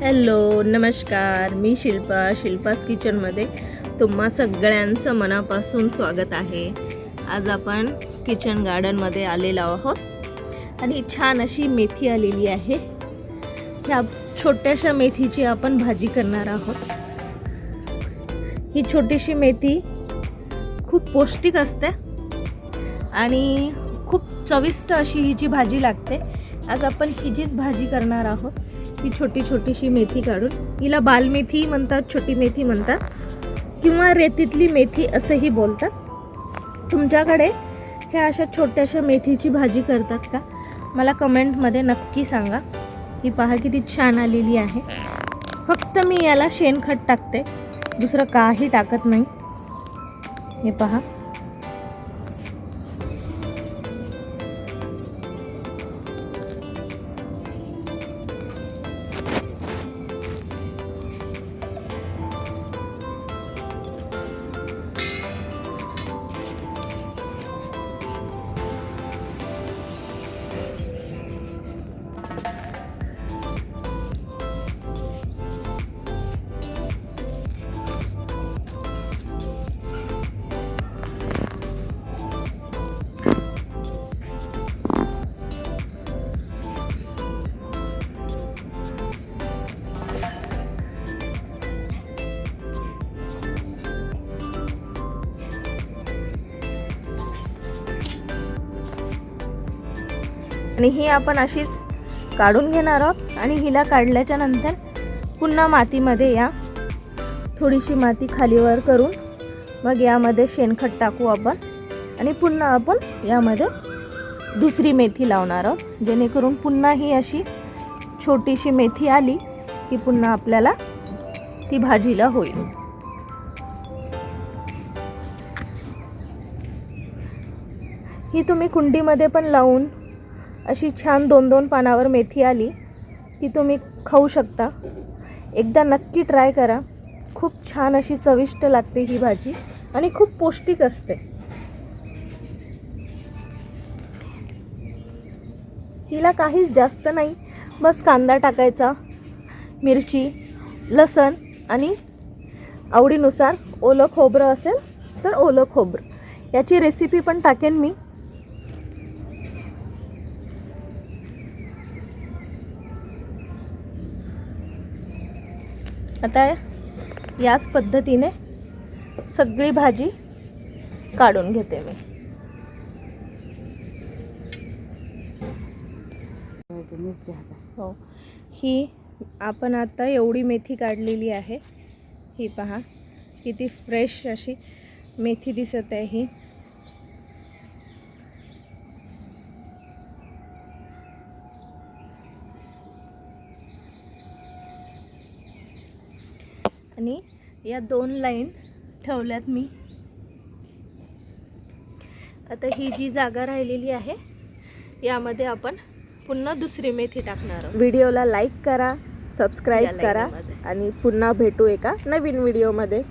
Hello नमस्कार. मी शिल्पा शिल्पास किचनमध्ये तुम्हा सगळ्यांचं मनापासून स्वागत आहे. आज आपण किचन गार्डनमध्ये आलेलो आहोत. आणि छान अशी मेथी आलेली आहे. ह्या छोट्याशा मेथीची आपण भाजी करणार आहोत. ही छोटीशी मेथी खूप पौष्टिक असते आणि खूप चविष्ट अशी हिची भाजी लागते. आज आपण हिचीच भाजी करणार आहोत. ही छोटी छोटीशी मेथी काढून हिला बालमेथी म्हणतात छोटी मेथी म्हणतात किंवा रेतीतली मेथी असंही बोलतात. तुमच्याकडे ह्या अशा छोट्याशा मेथीची भाजी करतात का? मला कमेंटमध्ये नक्की सांगा. ही पहा किती छान आलेली आहे. फक्त मी याला शेणखत टाकते. दुसरं काही टाकत नाही. हे पहा. आणि ही आपण अशीच काढून घेणार आहोत. आणि हिला काढल्याच्या नंतर पुन्हा मातीमध्ये या थोडीशी माती खालीवर करून मग यामध्ये शेणखत टाकू आपण. आणि पुन्हा आपण यामध्ये दुसरी मेथी लावणार आहोत. जेणेकरून पुन्हा ही अशी छोटीशी मेथी आली की पुन्हा आपल्याला ती भाजीला होईल. ही तुम्ही कुंडीमध्ये पण लावून अशी छान दोन दोन पानावर मेथी आली की तुम्ही खाऊ शकता. एकदा नक्की ट्राय करा. खूप छान अशी चविष्ट लागते ही भाजी आणि खूप पौष्टिक असते. हिला काहीच जास्त नाही. बस कांदा टाकायचा मिरची लसण आणि आवडीनुसार ओलं खोबरं असेल तर ओलं खोबरं. याची रेसिपी पण टाकेन मी. आता याच पद्धतीने सगळी भाजी काढून घेते मी. हो. ही आपण आता एवढी मेथी काढलेली आहे. ही पहा किती फ्रेश अशी मेथी दिसत आहे ही. आणि या दोन लाईन ठेवल्यात मी. आता ही जी जागा राहिलेली आहे यामध्ये आपण पुन्हा दुसरी मेथी टाकणार आहोत. व्हिडिओला लाईक करा सबस्क्राईब करा. आणि पुन्हा भेटू एका नवीन व्हिडिओमध्ये.